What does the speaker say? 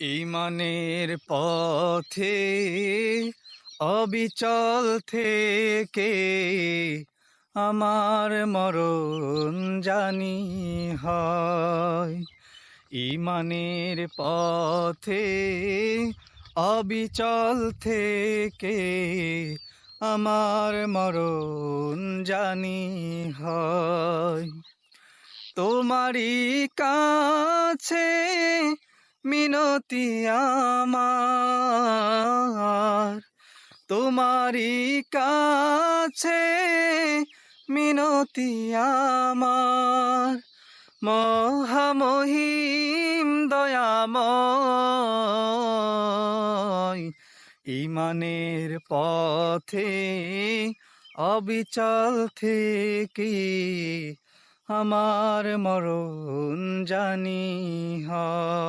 ইমানের পথে অবিচল থেকে আমার মরণ জানি হয়। ইমানের পথে অবিচল থেকে আমার মরণ জানি হয়। তোমারই কাছে মিনতি আমার। তোমারই কাছে মিনতি আমার। মহামহিম দয়াময়, ইমানের পথে অবিচল থেকে আমার মরণ জানি হয়।